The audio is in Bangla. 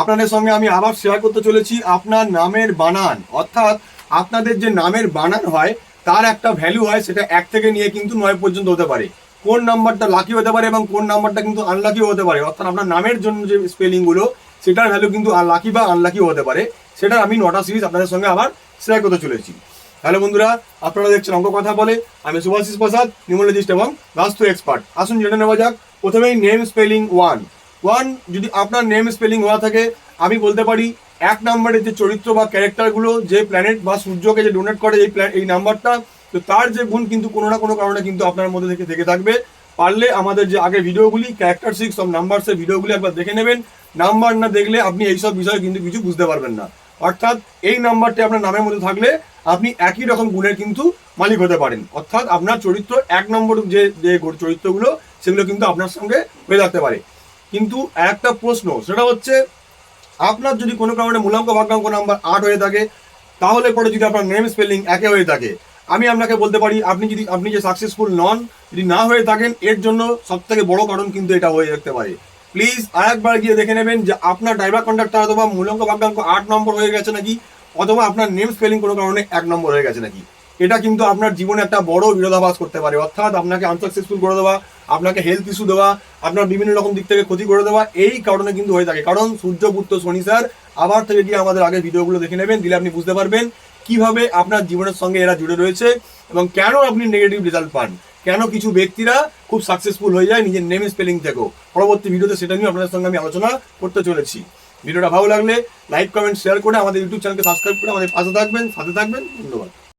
আপনাদের সঙ্গে আমি আবার শেয়ার করতে চলেছি আপনার নামের বানান। অর্থাৎ আপনাদের যে নামের বানান হয়, তার একটা ভ্যালু হয়, সেটা এক থেকে নিয়ে কিন্তু নয় পর্যন্ত হতে পারে। কোন নাম্বারটা লাকি হতে পারে এবং কোন নাম্বারটা কিন্তু আনলাকিও হতে পারে। অর্থাৎ আপনার নামের জন্য যে স্পেলিংগুলো সেটার ভ্যালু কিন্তু লাকি বা আনলাকিও হতে পারে। সেটা আমি নটা সিরিজ আপনাদের সঙ্গে আবার শেয়ার করতে চলেছি। হ্যালো বন্ধুরা, আপনারা দেখছেন অঙ্ক কথা বলে। আমি সুভাষিস প্রসাদ, নিউমোলজিস্ট এবং বাস্তু এক্সপার্ট আসুন জেনে নেওয়া যাক। প্রথমেই নেম স্পেলিং ওয়ান ওয়ান যদি আপনার নেম স্পেলিং হওয়া থাকে, আমি বলতে পারি এক নাম্বারের যে চরিত্র বা ক্যারেক্টারগুলো যে প্ল্যানেট বা সূর্যকে যে ডোনেট করে এই এই নাম্বারটা তো তার যে গুণ কিন্তু কোনো না কোনো কারণে কিন্তু আপনার মধ্যে থেকে থেকে থাকবে। পারলে আমাদের যে আগের ভিডিওগুলি ক্যারেক্টার সিক্স অফ নাম্বারসের ভিডিওগুলি একবার দেখে নেবেন। নাম্বার না দেখলে আপনি এইসব বিষয়ে কিন্তু কিছু বুঝতে পারবেন না। অর্থাৎ এই নাম্বারটি আপনার নামের মধ্যে থাকলে আপনি একই রকম গুণের কিন্তু মালিক হতে পারেন। অর্থাৎ আপনার চরিত্র এক নম্বর যে যে চরিত্রগুলো, সেগুলো কিন্তু আপনার সঙ্গে হয়ে থাকতে পারে। কিন্তু একটা প্রশ্ন, সেটা হচ্ছে, আপনার যদি কোনো কারণে মূলাঙ্ক ভাগ্যাঙ্ক নাম্বার আট হয়ে থাকে, তাহলে পরে যদি আপনার নেম স্পেলিং একে হয়ে থাকে, আমি আপনাকে বলতে পারি, আপনি যদি, আপনি যে সাকসেসফুল নন, যদি না হয়ে থাকেন, এর জন্য সব থেকে বড় কারণ কিন্তু এটা হয়ে থাকতে পারে। প্লিজ আরেকবার গিয়ে দেখে নেবেন যে আপনার ড্রাইভার কন্ডাক্টর অথবা মূলাঙ্ক ভাগ্যাঙ্ক আট নম্বর হয়ে গেছে নাকি, অথবা আপনার নেম স্পেলিং কোনো কারণে এক নম্বর হয়ে গেছে নাকি। এটা কিন্তু আপনার জীবনে একটা বড় বিরোধাভাস করতে পারে, অর্থাৎ আপনাকে আনসাকসেসফুল করে দেওয়া আপনাকে হেলথ ইস্যু দেওয়া, আপনার বিভিন্ন রকম দিক থেকে ক্ষতি করে দেওয়া, এই কারণে কিন্তু হয়ে থাকে। কারণ সূর্যপুত্র শনি স্যার আবার থেকে গিয়ে আমাদের আগে ভিডিওগুলো দেখে নেবেন, দিলে আপনি বুঝতে পারবেন কীভাবে আপনার জীবনের সঙ্গে এরা জুড়ে রয়েছে এবং কেন আপনি নেগেটিভ রেজাল্ট পান। কেন কিছু ব্যক্তিরা খুব সাকসেসফুল হয়ে যায় নিজের নেম স্পেলিং থেকেও। পরবর্তী ভিডিওতে সেটা নিয়ে আপনাদের সঙ্গে আমি আলোচনা করতে চলেছি। ভিডিওটা ভালো লাগলে লাইক কমেন্ট শেয়ার করে আমাদের ইউটিউব চ্যানেলকে সাবস্ক্রাইব করে আমাদের পাশে থাকবেন, সাথে থাকবেন, ধন্যবাদ।